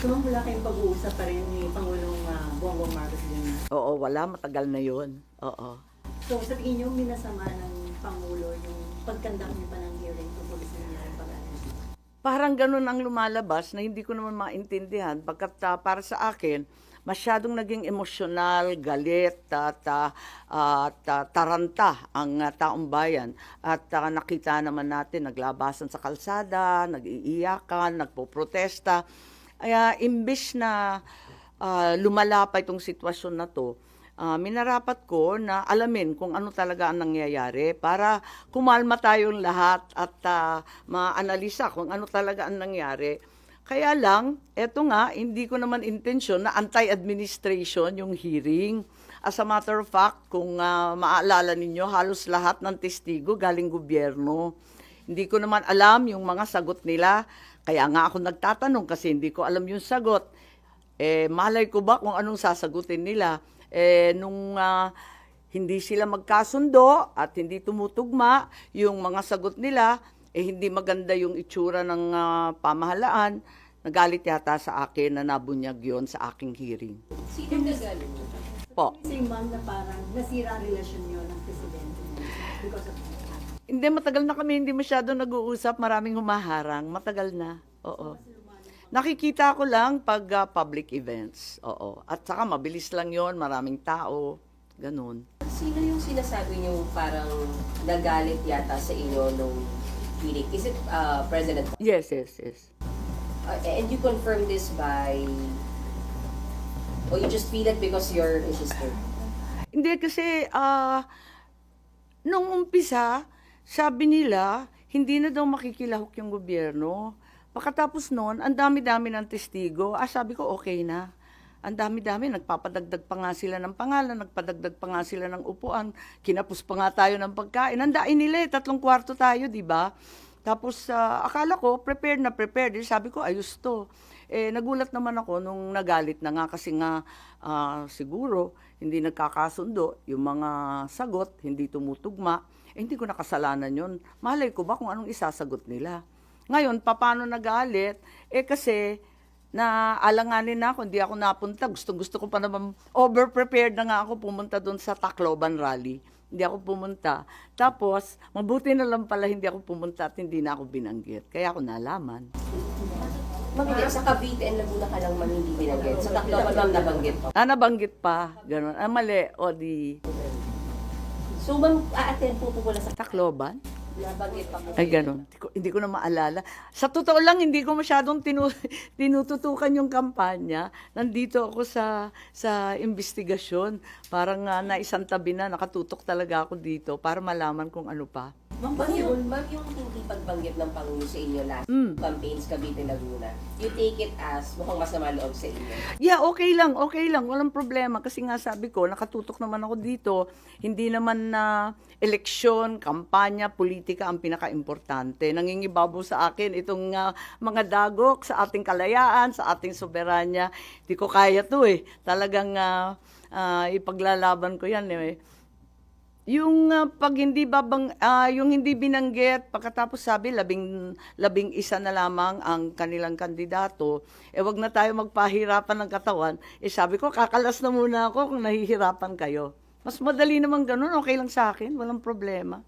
So kayong pag-uusap pa rin ni Pangulong uh, Bongbong Marcos Jr. Oo, wala, matagal na yun. Oo. So sa tingin niyo, minasama ng Pangulo yung pagkandak niyo pa ng hearing tungkol sa nangyaring pag-alis? Parang ganun ang lumalabas na hindi ko naman maintindihan. Pagkat ah, para sa akin, masyadong naging emosyonal, galit, at, ah, at ah, taranta ang ah, taong bayan. At ah, nakita naman natin, naglabasan sa kalsada, nag-iiyakan, nagpo-protesta. Kaya imbis na ah, lumala pa itong sitwasyon na to, ah, minarapat ko na alamin kung ano talaga ang nangyayari para kumalma tayong lahat at ah, maanalisa kung ano talaga ang nangyari. Kaya lang, eto nga, hindi ko naman intensyon na anti-administration yung hearing. As a matter of fact, kung ah, maaalala ninyo, halos lahat ng testigo galing gobyerno. Hindi ko naman alam yung mga sagot nila. Kaya nga ako nagtatanong kasi hindi ko alam yung sagot. Eh, malay ko ba kung anong sasagutin nila? Eh, nung ah, hindi sila magkasundo at hindi tumutugma yung mga sagot nila, eh hindi maganda yung itsura ng ah, pamahalaan, nagalit yata sa akin na nabunyag yon sa aking hearing. Sino nagalo? Po. Saying ma'am na parang nasira relasyon niyo ng presidente because of Hindi, matagal na kami hindi masyado nag-uusap, maraming humaharang, matagal na. Oo. Nakikita ko lang pag ah, public events. Oo. At saka mabilis lang yon maraming tao, ganun. Sino yung sinasabi niyo parang nagalit yata sa inyo nung hearing? Is it uh, President? Yes, yes, yes. Uh, and you confirm this by... Or you just feel it because you're his sister? Hindi kasi ah nung umpisa, sabi nila hindi na daw makikilahok yung gobyerno. Pagkatapos noon, ang dami-dami ng testigo. Ah, sabi ko okay na. Ang dami-dami, nagpapadagdag pa nga sila ng pangalan, nagpadagdag pa nga sila ng upuan, kinapos pa nga tayo ng pagkain. Nandain nila eh, tatlong kwarto tayo, di ba? Tapos ah, akala ko, prepared na prepared. Sabi ko, ayos to. Eh, nagulat naman ako nung nagalit na nga kasi nga ah, siguro hindi nagkakasundo yung mga sagot, hindi tumutugma. Eh, hindi ko nakasalanan yun. Malay ko ba kung anong isasagot nila? Ngayon, paano nagalit? Eh kasi, na alanganin na ako, hindi ako napunta. Gusto, gusto ko pa naman, over-prepared na nga ako pumunta doon sa Tacloban Rally. Hindi ako pumunta. Tapos, mabuti na lang pala hindi ako pumunta at hindi na ako binanggit. Kaya ako nalaman. Ma'am, hindi. Sa Cavite and Laguna ka lang man hindi binanggit. Sa Tacloban ma'am nabanggit pa. Ah, nabanggit pa. Ganon. Ah, mali. O di, So ma'am, a-attend po po pala sa Tacloban? nabanggit pa po. Ay, ganun. Hindi ko, hindi ko na maalala. Sa totoo lang, hindi ko masyadong tinu, tinututukan yung kampanya. Nandito ako sa sa investigasyon. Parang uh, naisang tabi na, nakatutok talaga ako dito para malaman kung ano pa. Ma'am, yung, ma'am, yung hindi pagbanggit ng Pangulo sa inyo last Mm. campaigns Cavite Laguna, you take it as mukhang masama loob sa inyo. Yeah, okay lang, okay lang. Walang problema. Kasi nga sabi ko, nakatutok naman ako dito. Hindi naman na eleksyon, kampanya, politika ang pinaka-importante. Nangingibabaw sa akin itong ah, mga dagok sa ating kalayaan, sa ating soberanya. Hindi ko kaya to eh. Talagang ah, ah, ipaglalaban ko yan eh. Yung ah, pag hindi babang ah, yung hindi binanggit pagkatapos sabi labing labing isa na lamang ang kanilang kandidato eh wag na tayo magpahirapan ng katawan. Eh sabi ko kakalas na muna ako kung nahihirapan kayo. Mas madali naman ganun okay lang sa akin walang problema